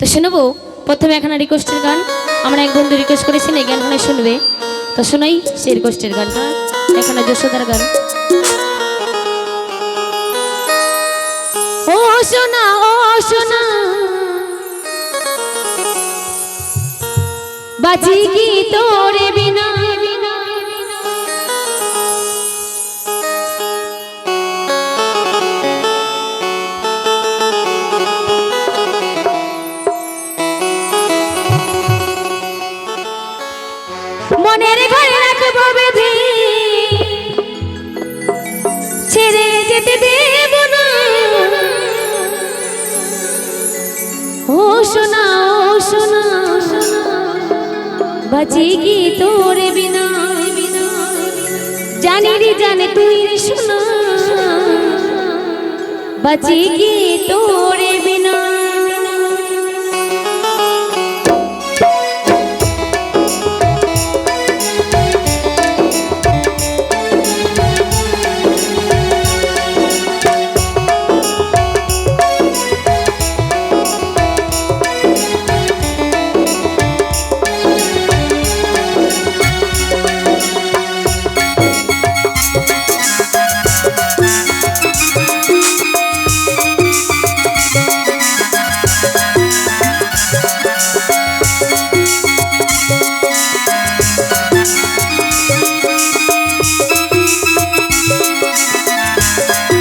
তো শুনব? প্রথমে এখানে রিকোয়েস্টের গান। আমরা এক বন্ধু রিকোয়েস্ট করেছেন, এই গান শুনবে। তো শোনাই সেই রিকোয়েস্টের গানটা। এখানে যশোদার গান। ও শোনা ও সোনা। বাজি কি তোরে বিনা? বাঁচি কি তোর বিনা? জানি রে জানে তুই শোনা। বাঁচি কি তোর বিনা? Bye.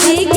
বাজে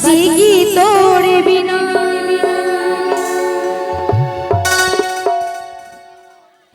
自己。